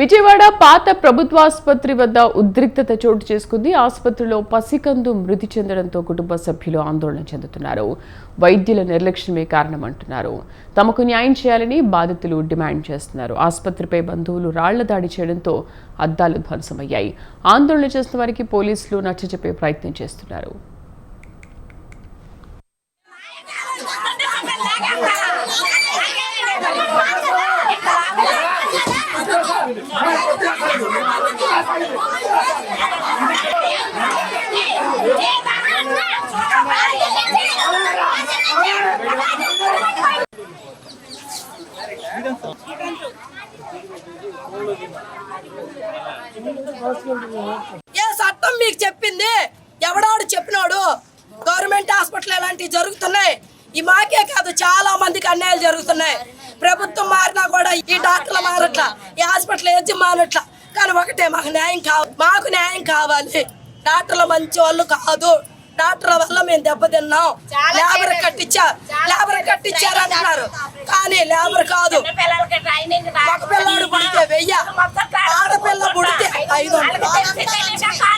విజయవాడ పాత ప్రభుత్వాసుపత్రి వద్ద ఉద్రిక్తత చోటు చేసుకుంది. ఆసుపత్రిలో పసికందు మృతి చెందడంతో కుటుంబ సభ్యులు ఆందోళన చెందుతున్నారు. వైద్యుల నిర్లక్ష్యమే కారణమంటున్నారు. తమకు న్యాయం చేయాలని బాధితులు డిమాండ్ చేస్తున్నారు. ఆసుపత్రిపై బంధువులు రాళ్ళ దాడి చేయడంతో అద్దాలు ధ్వంసమయ్యాయి. ఆందోళన చేస్తున్న వారికి పోలీసులు నచ్చజెప్పే ప్రయత్నం చేస్తున్నారు. ఏ చట్టం మీకు చెప్పింది. ఎవడాడు చెప్పినాడు? గవర్నమెంట్ హాస్పిటల్ ఇలాంటివి జరుగుతున్నాయి. ఈ మాకే కాదు చాలా మందికి అన్యాయాలు జరుగుతున్నాయి. ప్రభుత్వం మారినా కూడా ఈ డాక్టర్లు మారట్లా ఈ హాస్పిటల్ ఏది మారట్లా. కానీ ఒకటే మాకు న్యాయం కావాలి మాకు న్యాయం కావాలి. డాక్టర్లు మంచి వాళ్ళు కాదు. డాక్టర్ల వల్ల మేము దెబ్బతిన్నాం. లేబర్ కట్టించా లేబర్ కట్టించారు అంటున్నారు. కానీ లేబర్ కాదు. మగ పిల్లాడు పుడితే వెయ్య. ఆడపిల్ల పుడితే ఐదు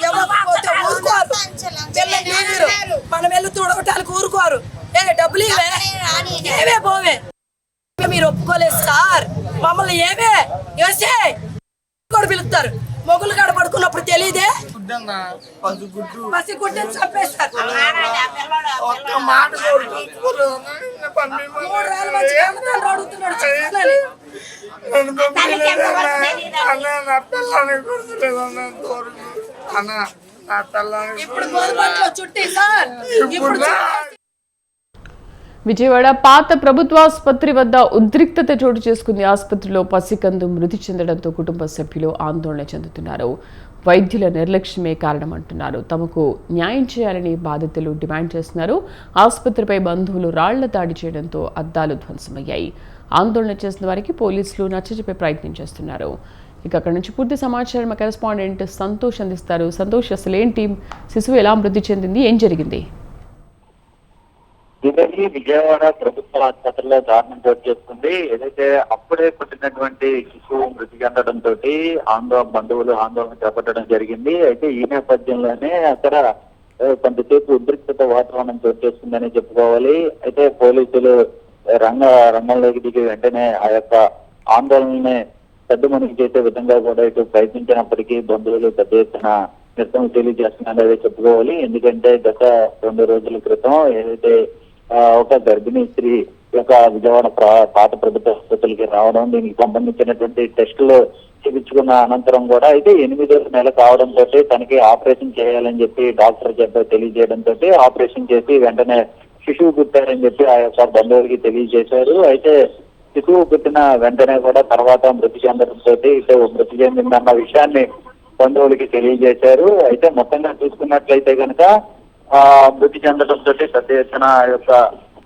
ఇవ్వకపోతే ఊరుకోరు. పిల్ల నీరు. మనం వెళ్ళి తుడవటానికి ఊరుకోరు. ఏ డబ్బులు ఇవే ఏవే పోవే? మీరు ఒప్పుకోలేదు సార్. మమ్మల్ని ఏవే వేసే కూడా పిలుస్తారు. మొగులు కాడ పడుకున్నప్పుడు తెలియదే చంపేస్తారు. మూడు అడుగుతున్నాడు ఇప్పుడు గోధుమట్లో చుట్టి సార్. ఇప్పుడు. విజయవాడ పాత ప్రభుత్వాసుపత్రి వద్ద ఉద్రిక్తత చోటు చేసుకుంది. ఆసుపత్రిలో పసికందు మృతి చెందడంతో కుటుంబ సభ్యులు ఆందోళన చెందుతున్నారు. వైద్యుల నిర్లక్ష్యమే కారణమంటున్నారు. తమకు న్యాయం చేయాలని బాధితులు డిమాండ్ చేస్తున్నారు. ఆసుపత్రిపై బంధువులు రాళ్ళ దాడి చేయడంతో అద్దాలు ధ్వంసమయ్యాయి. ఆందోళన చేసిన వారికి పోలీసులు నచ్చజెప్పే ప్రయత్నం చేస్తున్నారు. ఇక అక్కడి నుంచి పూర్తి సమాచారం మా కరెస్పాండెంట్ సంతోష్ అందిస్తారు. సంతోష్ అసలు ఏంటి శిశువు ఎలా మృతి చెందింది? ఏం జరిగింది? ఇవన్నీ విజయవాడ ప్రభుత్వ ఆసుపత్రిలో దారుణం చోటు చేసుకుంది. ఏదైతే అప్పుడే పుట్టినటువంటి శిశువు మృతి చెందడంతో ఆందోళన బంధువులు ఆందోళన చేపట్టడం జరిగింది. అయితే ఈ నేపథ్యంలోనే అక్కడ కొంతసేపు ఉద్రిక్తత వాతావరణం చోటు చేసుకుందని చెప్పుకోవాలి. అయితే పోలీసులు రంగ రంగంలోకి దిగి వెంటనే ఆ యొక్క ఆందోళనని సద్దుమణికి చేసే విధంగా కూడా ఇటు ప్రయత్నించినప్పటికీ బంధువులు పెద్ద ఎత్తున నిరసన అనేది చెప్పుకోవాలి. ఎందుకంటే గత రెండు రోజుల క్రితం ఏదైతే ఒక గర్భిణీ స్త్రీ యొక్క విజయవాడ పాత ప్రభుత్వ ఆసుపత్రికి రావడం దీనికి సంబంధించినటువంటి టెస్టులు చూపించుకున్న అనంతరం కూడా అయితే ఎనిమిదో నెల కావడంతో తనకి ఆపరేషన్ చేయాలని చెప్పి డాక్టర్ చెప్ప తెలియజేయడంతో ఆపరేషన్ చేసి వెంటనే శిశువు పుట్టారని చెప్పి ఆ యొక్క బంధువులకి తెలియజేశారు. అయితే శిశువు పుట్టిన వెంటనే కూడా తర్వాత మృతి చెందడంతో ఇటు మృతి చెందిందన్న విషయాన్ని బంధువులకి తెలియజేశారు. అయితే మొత్తంగా చూసుకున్నట్లయితే కనుక మృతి చెందడంతో పెద్ద ఎత్తున ఆ యొక్క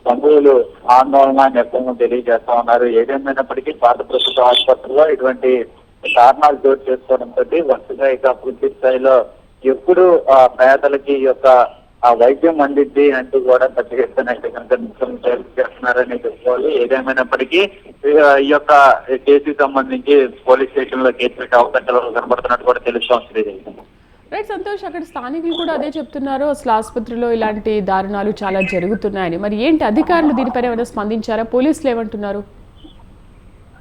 బంధువులు ఆందోళన నిర్బంధం తెలియజేస్తా ఉన్నారు. ఏదేమైనప్పటికీ పాత ప్రభుత్వ ఆసుపత్రిలో ఇటువంటి కారణాలు చోటు చేసుకోవడంతో వరుసగా ఇక పూర్తి స్థాయిలో ఎప్పుడు ఆ పేదలకి ఈ యొక్క ఆ వైద్యం అందిద్ది అంటూ కూడా పెద్ద ఎత్తున అయితే కనుక నిరసన చెప్పుకోవాలి. ఏదేమైనప్పటికీ ఈ- ఈ యొక్క కేసుకి సంబంధించి పోలీస్ స్టేషన్లో కేసు పెట్టే అవకాశాలు కనబడుతున్నట్టు కూడా తెలుస్తోంది రైట్ సంతోష్ అక్కడ స్థానికులు కూడా అదే చెప్తున్నారు. అసలు ఆసుపత్రిలో ఇలాంటి దారుణాలు చాలా జరుగుతున్నాయని. మరి ఏంటి? అధికారులు దీనిపైన ఏమైనా స్పందించారా? పోలీసులు ఏమంటున్నారు?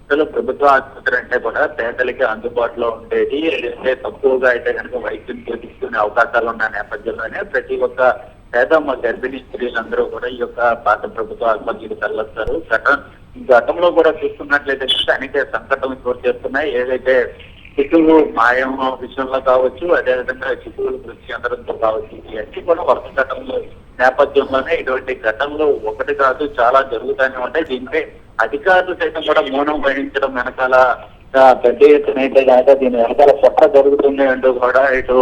అసలు ప్రభుత్వ ఆసుపత్రి అంటే కూడా పేదలకి అందుబాటులో ఉండేది. ఏదైతే తక్కువగా అయితే కనుక వైద్యం చేపించుకునే అవకాశాలు ఉన్న నేపథ్యంలోనే ప్రతి ఒక్క పేద మా గర్భిణీ స్త్రీలందరూ కూడా ఈ యొక్క పాత ప్రభుత్వ ఆసుపత్రికి తరలిస్తారు. గతం గతంలో కూడా చూస్తున్నట్లయితే అనేక సంకటం చోటు చేస్తున్నాయి ఏదైతే చిక్కులు మాయం విషయంలో కావచ్చు అదేవిధంగా చిక్కులు కృషి చెందడంతో కావచ్చు ఇవన్నీ కూడా వరుస ఘటనలు నేపథ్యంలోనే ఇటువంటి ఘటనలు ఒకటి కాదు చాలా జరుగుతూనే ఉంటాయి. దీనిపై అధికారులు సైతం కూడా మౌనం వహించడం వెనకాల పెద్ద ఎత్తున అయితే కాక దీని వెనకాల కుట్ర జరుగుతుంది అంటూ కూడా ఇటు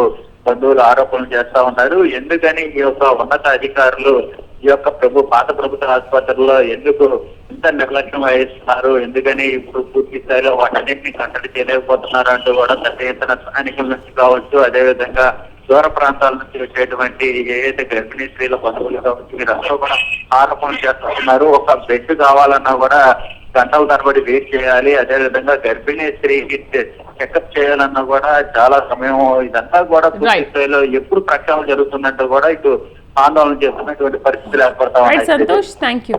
బంధువులు ఆరోపణలు చేస్తా ఉన్నారు. ఎందుకని ఈ యొక్క ఉన్నత అధికారులు ఈ యొక్క ప్రభు పాత ప్రభుత్వ ఆసుపత్రుల్లో ఎందుకు ఇంత నిర్లక్ష్యం వహిస్తున్నారు ఎందుకని ఇప్పుడు పూర్తి స్థాయిలో వాటన్నింటినీ కట్టడి చేయలేకపోతున్నారు అంటూ కూడా పెద్ద ఎత్తున స్థానికుల నుంచి కావచ్చు అదేవిధంగా దూర ప్రాంతాల నుంచి వచ్చేటువంటి ఏదైతే గర్భిణీ స్త్రీల బంధువులు కావచ్చు వీరందరూ కూడా ఆరోపణలు చేస్తున్నారు. ఒక బెడ్ కావాలన్నా కూడా గంటల తరబడి వెయిట్ చేయాలి. అదేవిధంగా గర్భిణీ స్త్రీకి చెకప్ చేయాలన్నా కూడా చాలా సమయం ఇదంతా కూడా పూర్తి. స్థాయిలో ఎప్పుడు ప్రక్షాళన జరుగుతున్నట్టు కూడా ఇటు ఆందోళన చేస్తున్నటువంటి పరిస్థితులు ఏర్పడతా ఉన్నాయి. Santosh thank you